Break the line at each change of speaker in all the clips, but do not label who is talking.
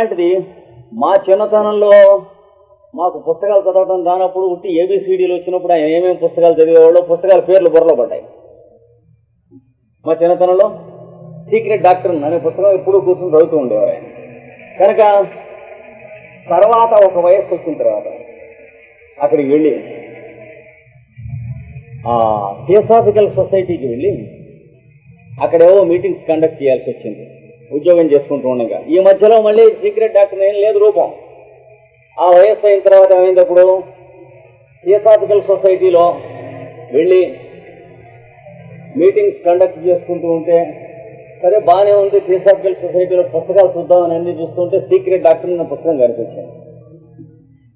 అలాంటిది మా చిన్నతనంలో మాకు పుస్తకాలు చదవడం కానప్పుడు ఉట్టి ఏబిసిడీలు వచ్చినప్పుడు ఆయన ఏమేమి పుస్తకాలు చదివేవాళ్ళు పుస్తకాల పేర్లు బుర్రలో పడ్డాయి. మా చిన్నతనంలో సీక్రెట్ డాక్టర్ అనే పుస్తకం ఎప్పుడూ కూర్చొని చదువుతూ ఉండేవారు ఆయన. కనుక తర్వాత ఒక వయస్సు వచ్చిన తర్వాత అక్కడికి వెళ్ళి ఆ థియోసాఫికల్ సొసైటీకి వెళ్ళి అక్కడేవో మీటింగ్స్ కండక్ట్ చేయాల్సి వచ్చింది. ఉద్యోగం చేసుకుంటూ ఉండగా. ఈ మధ్యలో మళ్ళీ సీక్రెట్ డాక్టర్ ఏం లేదు రూపం. ఆ వయస్సు అయిన తర్వాత ఏమైంది థియోసాఫికల్ సొసైటీలో వెళ్ళి మీటింగ్స్ కండక్ట్ చేసుకుంటూ ఉంటే సరే బాగానే ఉంది థియోసాఫికల్ సొసైటీలో పుస్తకాలు చూద్దామని అన్ని చూస్తుంటే సీక్రెట్ డాక్టర్ అనే పుస్తకం కనిపించింది.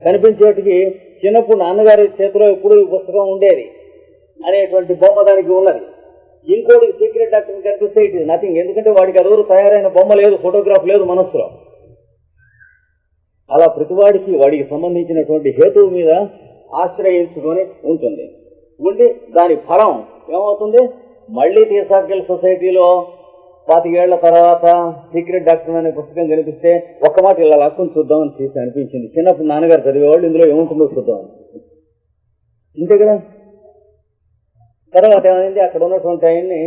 కనిపించేటికి చిన్నప్పుడు నాన్నగారి చేతిలో ఎప్పుడు ఈ పుస్తకం ఉండేది. అనేటువంటి బొమ్మ దానికి ఉన్నది. ఇంకోటి సీక్రెట్ డాక్టర్ కనిపిస్తే ఇట్ ఇస్ నథింగ్ ఎందుకంటే వాడికి ఎవరు తయారైన బొమ్మ లేదు ఫోటోగ్రాఫ్ లేదు మనస్సులో. అలా ప్రతివాడికి వాడికి సంబంధించినటువంటి హేతువు మీద ఆశ్రయించుకొని ఉంటుంది. ఉండి దాని ఫలం ఏమవుతుంది? మళ్ళీ థియోసాఫికల్ సొసైటీలో పాతికేళ్ళ తర్వాత సీక్రెట్ డాక్టర్ అనే పుస్తకం కనిపిస్తే ఒక్క మాట ఇలా లక్కుని చూద్దామని తీసి అనిపించింది. చిన్నప్పుడు నాన్నగారు చదివేవాళ్ళు ఇందులో ఏముంటుందో చూద్దామని అంతే కదా? తర్వాత ఏమైంది? అక్కడ ఉన్నటువంటి ఆయన్ని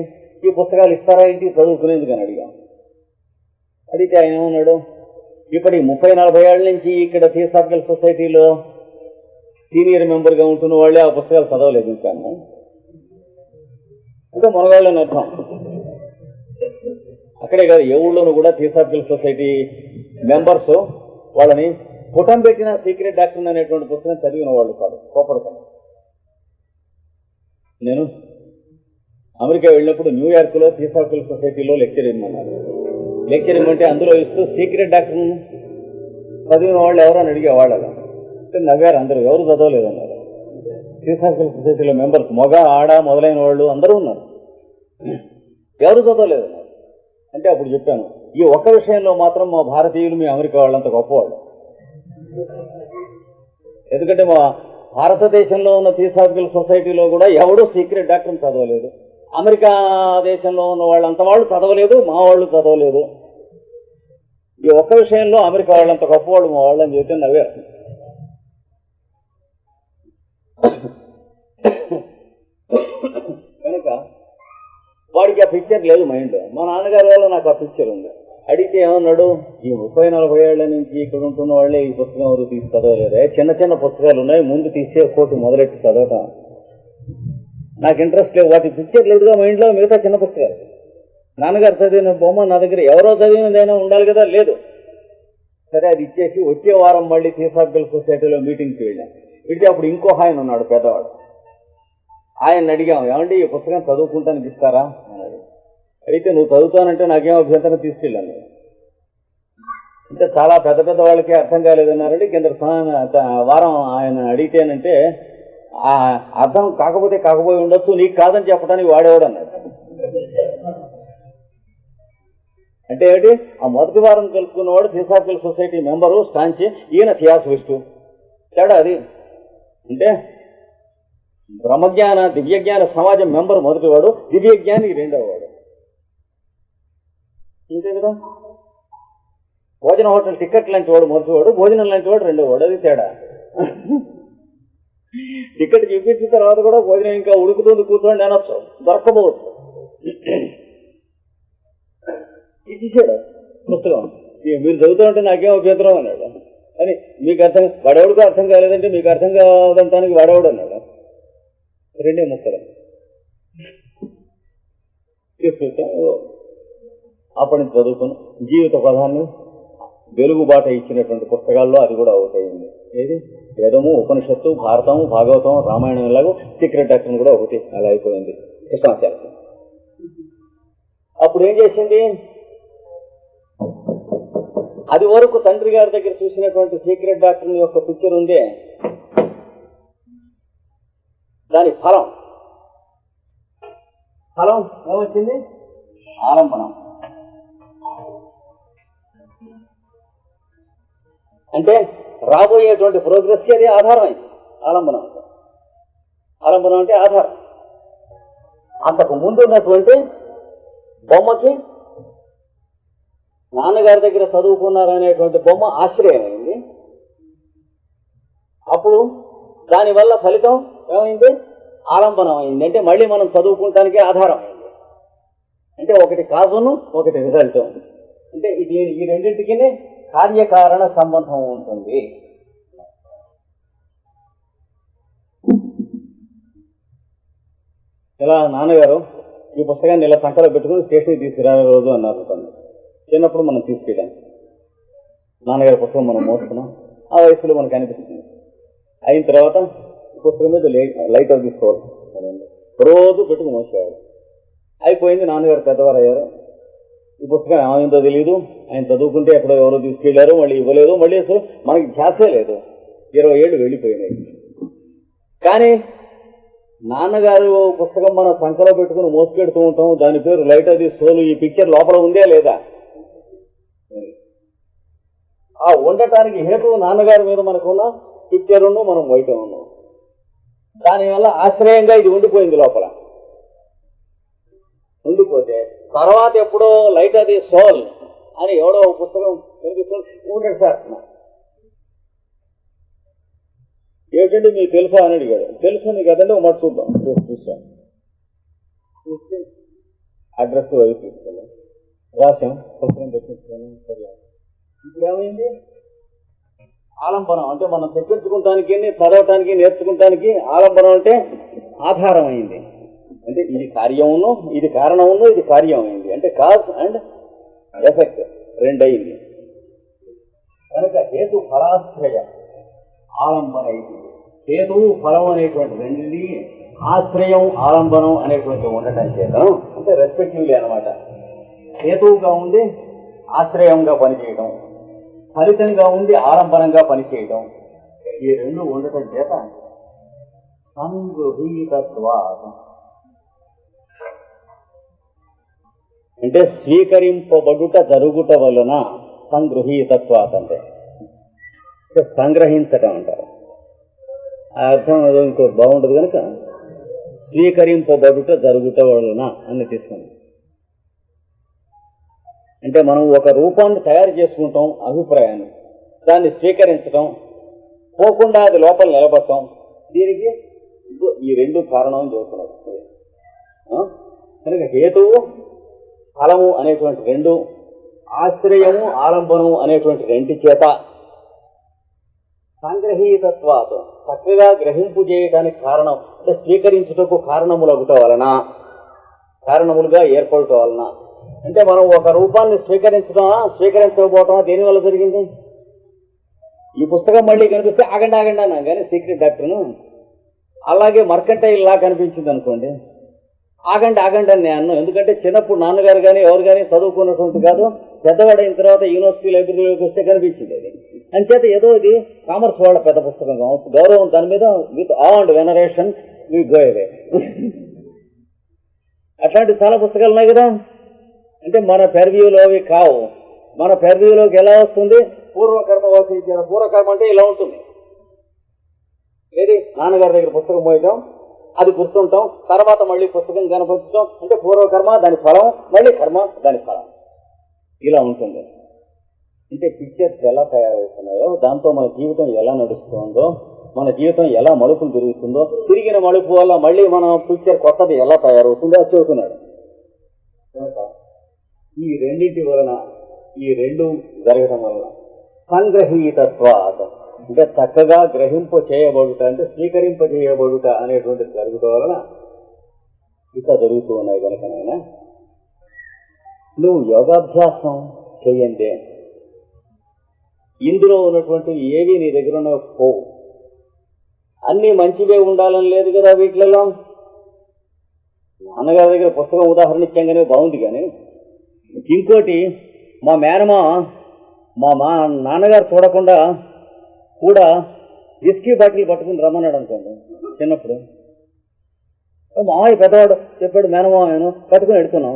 ఈ పుస్తకాలు ఇస్తారా ఏంటి? చదువుకునేందుకు అని అడిగాం. అడిగితే ఆయన ఏమన్నాడు? ఇప్పటి ముప్పై నలభై ఏళ్ళ నుంచి ఇక్కడ థియోసాఫికల్ సొసైటీలో సీనియర్ మెంబర్గా ఉంటున్న వాళ్ళే ఆ పుస్తకాలు చదవలేదు ఇంకా అంటే మనవాళ్ళని అర్థం. అక్కడే కాదు ఏ ఊళ్ళోనూ కూడా థియోసాఫికల్ సొసైటీ మెంబర్స్ వాళ్ళని పుటం పెట్టిన సీక్రెట్ డాక్టర్ అనేటువంటి పుస్తకం చదివిన వాళ్ళు కాదు కోపడతాను నేను అమెరికా వెళ్ళినప్పుడు న్యూయార్క్లో థియోసాఫికల్ సొసైటీలో లెక్చర్ ఇమ్మన్నారు లెక్చర్ ఇమ్మంటే అందులో ఇస్తూ సీక్రెట్ డాక్టర్ చదివిన వాళ్ళు ఎవరు అని అడిగేవాళ్ళు అలా. అంటే నవ్వారు అందరూ ఎవరు చదవలేదు అన్నారు థియోసాఫికల్ సొసైటీలో మెంబర్స్ మొగ ఆడ మొదలైన వాళ్ళు అందరూ ఉన్నారు. ఎవరు చదవలేదు అంటే అప్పుడు చెప్పాను ఈ ఒక్క విషయంలో మాత్రం మా భారతీయులు మీ అమెరికా వాళ్ళంత గొప్పవాళ్ళు. ఎందుకంటే మా భారతదేశంలో ఉన్న థియోసాఫికల్ సొసైటీలో కూడా ఎవడూ సీక్రెట్ డాక్టర్ చదవలేదు. అమెరికా దేశంలో ఉన్న వాళ్ళంత వాళ్ళు చదవలేదు మా వాళ్ళు చదవలేదు. ఈ ఒక్క విషయంలో అమెరికా వాళ్ళంత గొప్పవాళ్ళు మా వాళ్ళు అని చెప్తే నవ్వే కనుక వాడికి ఆ పిక్చర్ లేదు మైండ్ మా నాన్నగారి వల్ల నాకు ఆ పిక్చర్ ఉంది. అడిగితే ఏమన్నాడు ఈ ముప్పై నలభై ఏళ్ళ నుంచి ఇక్కడ ఉంటున్న వాళ్ళే ఈ పుస్తకం ఎవరు తీసి చదవలేదే. చిన్న చిన్న పుస్తకాలు ఉన్నాయి ముందు తీసే కోటి మొదలెట్టి చదవటం. నాకు ఇంట్రెస్ట్ లేదు. వాటి పిక్చర్ లేదుగా ఇంట్లో మిగతా చిన్న పుస్తకాలు. నాన్నగారు చదివిన బొమ్మ నా దగ్గర ఎవరో చదివినదైనా ఉండాలి కదా? లేదు. సరే అది ఇచ్చేసి వచ్చే వారం మళ్ళీ థియోసాఫికల్ సొసైటీలో మీటింగ్కి వెళ్ళాం. ఇటు అప్పుడు ఇంకో ఆయన ఉన్నాడు పెద్దవాడు. ఆయన అడిగాం ఏమంటే ఈ పుస్తకం చదువుకుంటానికి ఇస్తారా? అయితే నువ్వు చదువుతానంటే నాకేం అభ్యంతరం తీసుకెళ్ళాను? అంటే చాలా పెద్ద పెద్ద వాళ్ళకి అర్థం కాలేదన్నారండి. కింద వారం ఆయన అడిగితేనంటే ఆ అర్థం కాకపోతే కాకపోయి ఉండొచ్చు నీకు కాదని చెప్పడానికి వాడేవాడు అన్నాడు అంటే ఏంటి ఆ మొదటి వారం తెలుసుకున్నవాడు థియోసాఫికల్ సొసైటీ మెంబరు స్టాంచి ఈయన థియాసఫిస్టు తేడా అది. అంటే బ్రహ్మజ్ఞాన దివ్యజ్ఞాన సమాజం మెంబర్ మొదటివాడు దివ్యజ్ఞాని రెండవ వాడు అంతే కదా భోజన హోటల్ టికెట్ లాంటి వాడు మొదటివాడు భోజనం లాంటి వాడు రెండో వాడు అది తేడా. టికెట్ చూపించిన తర్వాత కూడా భోజనం ఇంకా ఉడుకుతుంది కూర్చోండి అనొచ్చు దొరకపోవచ్చు ఇచ్చేసాడు పుస్తకం. ఇక మీరు చదువుతుంటే నాకేం అభ్యంతరం అన్నాడు. అని మీకు అర్థం వాడెవడికో అర్థం కాలేదంటే మీకు అర్థం కాదంటానికి వాడేవాడు అన్నాడు. రెండే ముక్కలు. తీసుకొచ్చాం అప్పటి నుంచి చదువుకుని జీవిత పదాన్ని వెలుగుబాట ఇచ్చినటువంటి పుస్తకాల్లో అది కూడా ఒకటైంది ఏది? వేదము ఉపనిషత్తు భారతము భాగవతం రామాయణం ఎలాగో సీక్రెట్ డాక్టర్ కూడా ఒకటి అలా అయిపోయింది. కృష్ణాచార్య. అప్పుడు ఏం చేసింది? అది వరకు తండ్రి గారి దగ్గర చూసినటువంటి సీక్రెట్ డాక్టర్ యొక్క పిక్చర్ ఉందే. దాని ఫలం. ఫలం ఏమొచ్చింది? ఆలంబనం. అంటే రాబోయేటువంటి ప్రోగ్రెస్కి అది ఆధారం అయింది ఆలంబనం అంటే ఆలంబనం అంటే ఆధారం. అంతకు ముందు ఉన్నటువంటి బొమ్మకి నాన్నగారి దగ్గర చదువుకున్నారనేటువంటి బొమ్మ ఆశ్రయమైంది అప్పుడు దానివల్ల ఫలితం ఏమైంది? ఆలంబనం అయింది. అంటే మళ్ళీ మనం చదువుకుంటానికి ఆధారం అయింది. అంటే ఒకటి కాజును ఒకటి రిజల్ట్ అంటే ఇది ఈ రెండింటికి కార్యకారణ సంబంధం ఉంటుంది. ఇలా నాన్నగారు? ఈ పుస్తకాన్ని ఇలా సంకలో పెట్టుకుని స్టేషన్కి తీసుకురా రోజు అన్నారు తను చిన్నప్పుడు మనం తీసుకెళ్ళాం. నాన్నగారి పుస్తకం మనం మోసుకున్నాం. ఆ వయసులో మనకు అనిపిస్తుంది. అయిన తర్వాత పుస్తకం మీద లైట్ ఆఫ్ తీసుకోవాలి. రోజు పెట్టుకుని మోసేవాడు అయిపోయింది నాన్నగారు పెద్దవారు అయ్యారు ఈ పుస్తకం ఏమైందో తెలియదు ఆయన చదువుకుంటే ఎక్కడో ఎవరో తీసుకెళ్ళారు మళ్ళీ ఇవ్వలేదు. మళ్ళీ అసలు మనకి ధ్యాసే లేదు. ఇరవై ఏళ్ళు వెళ్ళిపోయినాయి. కానీ నాన్నగారు పుస్తకం మన సంఖలో పెట్టుకుని మోసుకెడుతూ ఉంటాం దాని పేరు లైట్ అది సోలు. ఈ పిక్చర్ లోపల ఉందే లేదా? ఆ ఉండటానికి హేతు నాన్నగారి మీద మనకున్న పిక్చర్ ఉండు మనం బయట ఉన్నాం. దానివల్ల ఆశ్రయంగా ఇది ఉండిపోయింది లోపల. ఉండిపోతే తర్వాత ఎప్పుడో లైట్ అది సోల్ అని ఎవడో ఒక పుస్తకం కనిపిస్తుంది ఉంటాడు సార్ ఏమిటంటే మీకు తెలుసా అని అడిగాడు. తెలుసు నీకు కదండి ఒక మాట చూద్దాం. చూ- చూస్తాం. చూస్తే అడ్రస్ అవి తీసుకెళ్ళాం. రాశాం. పుస్తకం తెప్పించుకొని సరే. ఇప్పుడు ఏమైంది? ఆలంబనం అంటే మనం తెప్పించుకుంటానికి చదవటానికి నేర్చుకుంటానికి ఆలంబనం అంటే ఆధారం అయింది. అంటే ఇది కార్యమును ఇది కారణమును ఇది కార్యం అయింది. అంటే కాజ్ అండ్ ఎఫెక్ట్ రెండైంది కనుక హేతు ఫలాశ్రయ ఆలంబన అయింది ఫలం అనేటువంటి రెండింటి ఆశ్రయం ఆలంబనం అనేటువంటి ఉండటం చేత అంటే రెస్పెక్టివ్లీ అనమాట హేతువుగా ఉండి ఆశ్రయంగా పనిచేయడం ఫలితంగా ఉండి ఆలంబనంగా పనిచేయడం ఈ రెండు ఉండటం చేత సంగృహీతత్వా అంటే స్వీకరింపబడుట జరుగుట వలన సంగృహీతత్వాత అంటే సంగ్రహించటం అంటారు. ఆ అర్థం ఏదో ఇంకో బాగుంటుంది కనుక స్వీకరింపబడుట జరుగుట వలన అని తీసుకుంది అంటే మనం ఒక రూపాన్ని తయారు చేసుకుంటాం అభిప్రాయాన్ని. దాన్ని స్వీకరించటం పోకుండా అది లోపల నిలబడటం దీనికి ఈ రెండు కారణం అని ఆ? కనుక హేతువు ఫలము అనేటువంటి రెండు ఆశ్రయము ఆలంబనము అనేటువంటి రెండు చేత సంగ్రహీతత్వాత చక్కగా గ్రహింపు చేయడానికి కారణం అంటే స్వీకరించుటకు కారణములగుట వలన కారణములుగా ఏర్పడుట వలన. అంటే మనం ఒక రూపాన్ని స్వీకరించడం స్వీకరించకపోవటం దేని వల్ల జరిగింది? ఈ పుస్తకం మళ్ళీ కనిపిస్తే ఆగండి ఆగండి అన్నాను కానీ సీక్రెట్ డాక్టర్ను అలాగే మర్కంటైల్ లా కనిపించింది అనుకోండి ఆగండి ఆగండి అని నేను అన్నాను. ఎందుకంటే చిన్నప్పుడు నాన్నగారు కానీ ఎవరు కానీ చదువుకున్నటువంటి కాదు. పెద్దవాడైన తర్వాత యూనివర్సిటీ లైబ్రరీలోకి వస్తే కనిపించింది. అది అంచేత ఏదో ఇది కామర్స్ వాళ్ళ పెద్ద పుస్తకం కావచ్చు. గౌరవం దాని మీద with all and veneration we go away అట్లాంటి చాలా పుస్తకాలు ఉన్నాయి కదా. అంటే మన పెర్వ్యూలో అవి కావు. మన పెర్వ్యూలోకి ఎలా వస్తుంది? పూర్వకర్మ వాసించిన పూర్వకర్మ అంటే ఇలా ఉంటుంది. ఏది? నాన్నగారి దగ్గర పుస్తకం పోయటం. అది గుర్తుంటాం తర్వాత మళ్ళీ పుస్తకం కనిపించడం అంటే పూర్వకర్మ దాని ఫలం మళ్ళీ కర్మ దాని ఫలం. ఇలా ఉంటుంది. అంటే పిక్చర్స్ ఎలా తయారవుతున్నాయో దాంతో మన జీవితం ఎలా నడుస్తుందో మన జీవితం ఎలా మలుపులు తిరుగుతుందో తిరిగిన మలుపు వల్ల మళ్ళీ మన పిక్చర్ కొత్తది ఎలా తయారవుతుందో అది చెబుతున్నాడు. ఈ రెండింటి వలన ఈ రెండు జరగడం వలన సంగ్రహీతత్వాత అంటే చక్కగా గ్రహింప చేయబడుట అంటే స్వీకరింప చేయబడుట అనేటువంటిది జరుగుట వలన ఇక జరుగుతూ ఉన్నాయి కనుకనైనా నువ్వు యోగాభ్యాసం చేయండి. ఇందులో ఉన్నటువంటి ఏవి నీ దగ్గర ఉన్న పోవు అన్నీ మంచివే ఉండాలని లేదు కదా వీటిలలో నాన్నగారి దగ్గర పుస్తకం ఉదాహరణ ఇచ్చాం బాగుంది కానీ. ఇంకోటి మా మేనమా మా మా నాన్నగారు చూడకుండా కూడా విస్కీ బాటిల్ పట్టుకుని రమ్మన్నాడు అనుకోండి చిన్నప్పుడు. మామయ్య పెద్దవాడు చెప్పాడు మేనమామయ్యను పట్టుకుని ఎడుతున్నాం.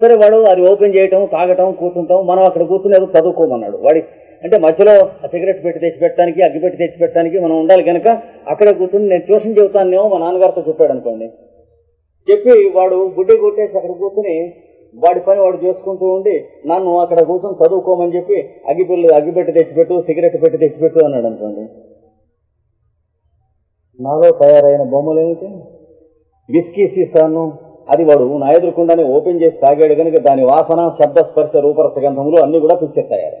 సరే వాడు అది ఓపెన్ చేయటం తాగటం కూర్చుంటాం మనం అక్కడ కూర్చుని ఏదో చదువుకోమన్నాడు. వాడి అంటే మధ్యలో ఆ సిగరెట్ పెట్టి తెచ్చి పెట్టడానికి అగ్గి పెట్టి తెచ్చి పెట్టడానికి మనం ఉండాలి కనుక అక్కడ కూర్చుని నేను ట్యూషన్ చెబుతానేమో మా నాన్నగారితో చెప్పాడు అనుకోండి. చెప్పి వాడు గుడ్డి కొట్టేసి అక్కడ కూర్చుని వాడి పని వాడు చేసుకుంటూ ఉండి నన్ను అక్కడ కూర్చొని చదువుకోమని చెప్పి అగ్గిపిల్లు అగ్గిపెట్టి తెచ్చిపెట్టు సిగరెట్ పెట్టి తెచ్చిపెట్టు అన్నాడు అనుకోండి. నాలో తయారైన బొమ్మలు ఏమిటి? విస్కీ సీసాను అది వాడు నా ఎదురుకుండానే ఓపెన్ చేసి తాగాడు కనుక దాని వాసన శబ్ద స్పర్శ రూపరస గంధములు అన్ని కూడా పిక్చర్ తయారు.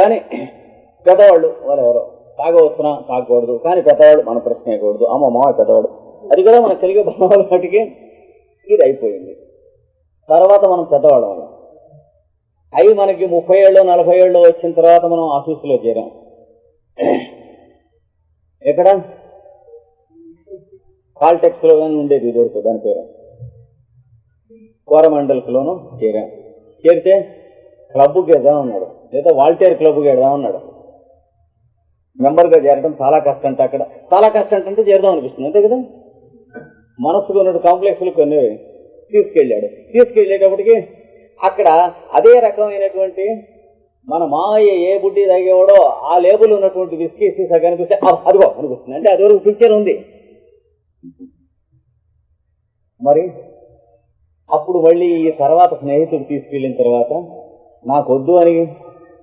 కానీ పెద్దవాళ్ళు వాళ్ళు ఎవరో తాగవచ్చునా? తాగకూడదు. కానీ పెద్దవాడు మన ప్రశ్న వేయకూడదు. అమ్మ మామ పెద్దవాడు. అది కూడా మన కలిగే భావాల వాటికి ఇది అయిపోయింది తర్వాత మనం పెద్దవాళ్ళం అవి మనకి ముప్పై ఏళ్ళు నలభై ఏళ్ళు వచ్చిన తర్వాత మనం ఆఫీసులో చేరాం. ఎక్కడ? కాల్టెక్స్లో కానీ ఉండేది ఇదివరకు దాని పేరు. కోరమండల్స్లోనూ చేరాం. చేరితే క్లబ్కి వెళ్దాం అన్నాడు. లేదా వాల్టేర్ క్లబ్కి వెళ్దాం అన్నాడు. మెంబర్గా చేరడం చాలా కష్టం అంటే అక్కడ. చాలా కష్టం అంటే చేరదాం అనిపిస్తుంది అంతే కదా? మనసుకు ఉన్న కాంప్లెక్స్లు కొన్ని తీసుకెళ్ళాడు. తీసుకెళ్ళేటప్పటికి అక్కడ అదే రకమైనటువంటి మన మామయ్య ఏ బుడ్డి తాగేవాడో ఆ లేబుల్ ఉన్నటువంటి విస్కీ సీసా కనిపిస్తే అదిగో అనిపిస్తుంది అంటే అది వరకు పిక్చర్ ఉంది. మరి అప్పుడు మళ్ళీ ఈ తర్వాత స్నేహితుడు తీసుకెళ్ళిన తర్వాత నాకు వద్దు అని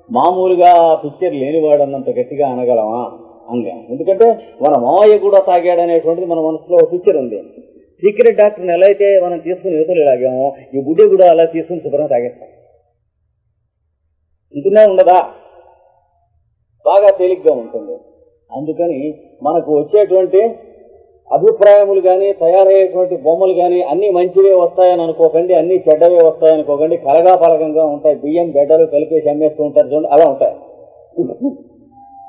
మామూలుగా పిక్చర్ లేనివాడన్నంత గట్టిగా అనగలమా? అనగా ఎందుకంటే మన మావయ్య కూడా తాగాడనేటువంటిది మన మనసులో ఒక పిక్చర్ ఉంది. సీక్రెట్ డాక్టర్ని ఎలా అయితే మనం తీసుకుని యువతలు లాగామో ఈ బుడ్డి కూడా అలా తీసుకుని శుభ్రంగా తాగేస్తాం. ఉంటుందా ఉండదా? బాగా తేలిగ్గా ఉంటుంది. అందుకని మనకు వచ్చేటువంటి అభిప్రాయములు కానీ తయారయ్యేటువంటి బొమ్మలు కానీ అన్ని మంచివే వస్తాయని అనుకోకండి అన్ని చెడ్డవే వస్తాయనుకోకండి కలగా పలకంగా ఉంటాయి. బియ్యం గడ్డలు కలిపేసి అమ్మేస్తూ ఉంటారు చూడండి అలా ఉంటాయి.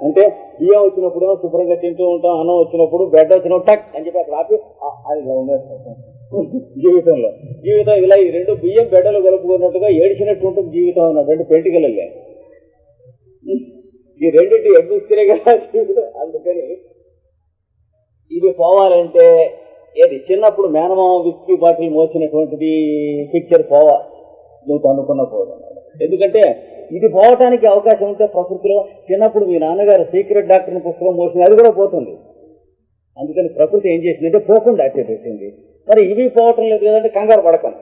అంటే బియ్యం వచ్చినప్పుడు శుభ్రంగా తింటూ ఉంటాం అన్నం వచ్చినప్పుడు బ్రెడ్ వచ్చినప్పుడు టక్ అని చెప్పి అక్కడ ఆపి జీవితంలో. జీవితం ఇలా ఈ రెండు బియ్యం బెడ్డలు కలుపుకున్నట్టుగా ఏడిచినట్టు ఉంటుంది జీవితం అన్న రెండు పెంటికలే ఈ రెండింటి అడ్మినిస్ట్రే కదా జీవితం. అందుకని ఇది పోవాలంటే ఏది? చిన్నప్పుడు మేనమామ విస్కీ బాటిల్ మోసినటువంటిది పిక్చర్ పోవాలి నువ్వు అనుకున్న పోదు. ఎందుకంటే ఇది పోవటానికి అవకాశం ఉంటే ప్రకృతిలో చిన్నప్పుడు మీ నాన్నగారు సీక్రెట్ డాక్టర్ని పుస్తకం మోసింది అది కూడా పోతుంది. అందుకని ప్రకృతి ఏం చేసిందంటే పోకుండా అట్టే పెట్టింది. మరి ఇవి పోవటం లేదు కదంటే కంగారు పడకండి.